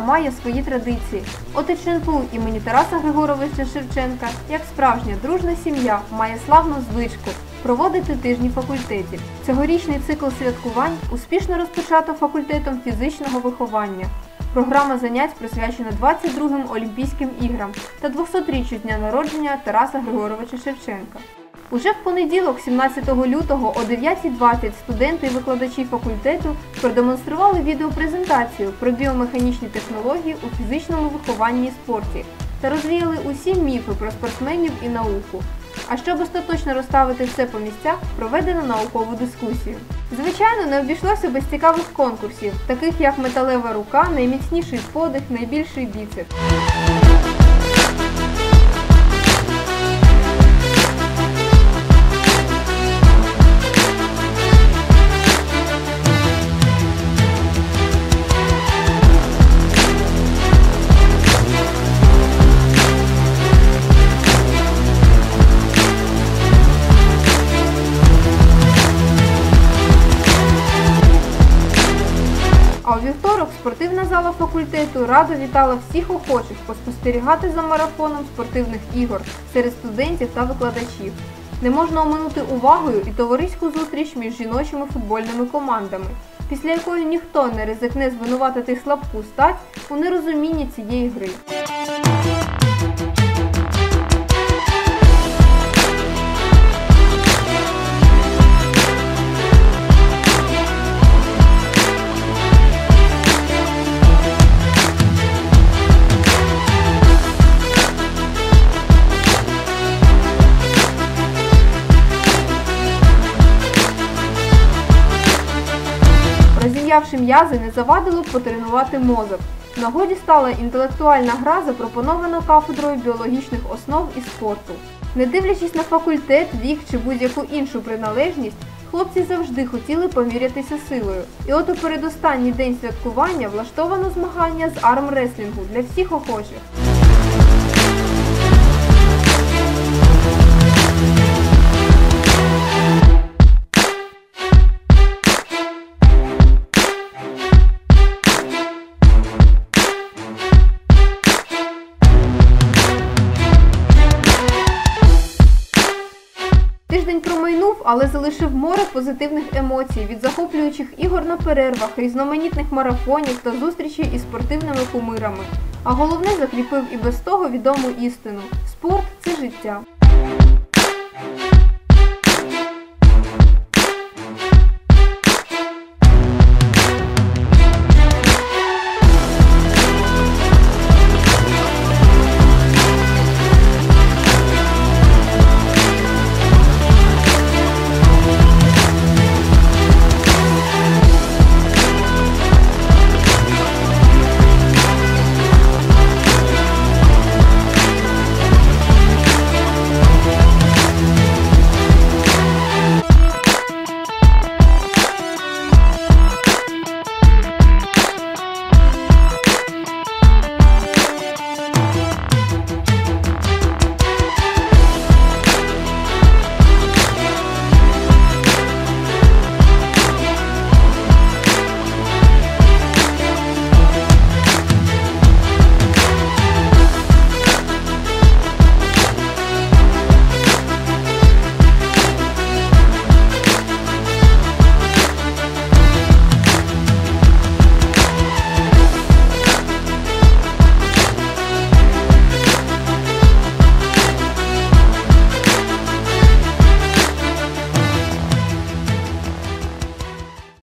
має свої традиції. От імені Тараса Григоровича Шевченка, як справжня дружна сім'я, має славну звичку проводити тижні факультетів. Цьогорічний цикл святкувань успішно розпочато факультетом фізичного виховання. Програма занять присвячена 22-м Олімпійським іграм та 200-річчю дня народження Тараса Григоровича Шевченка. Уже в понеділок, 17 лютого о 9.20 студенти і викладачі факультету продемонстрували відеопрезентацію про біомеханічні технології у фізичному вихованні і спорті та розвіяли усі міфи про спортсменів і науку. А щоб остаточно розставити все по місцях, проведено наукову дискусію. Звичайно, не обійшлося без цікавих конкурсів, таких як металева рука, найміцніший подих, найбільший біцепс. А у вівторок спортивна зала факультету радо вітала всіх охочих поспостерігати за марафоном спортивних ігор серед студентів та викладачів. Не можна оминути увагою і товариську зустріч між жіночими футбольними командами, після якої ніхто не ризикне звинуватити слабку стать у нерозумінні цієї гри. Розім'явши м'язи, не завадило б потренувати мозок. В нагоді стала інтелектуальна гра, запропонована кафедрою біологічних основ і спорту. Не дивлячись на факультет, вік чи будь-яку іншу приналежність, хлопці завжди хотіли помірятися силою. І от у передостанній день святкування влаштовано змагання з армреслінгу для всіх охочих. Промайнув, але залишив море позитивних емоцій від захоплюючих ігор на перервах, різноманітних марафонів та зустрічей із спортивними кумирами. А головне закріпив і без того відому істину: спорт це життя.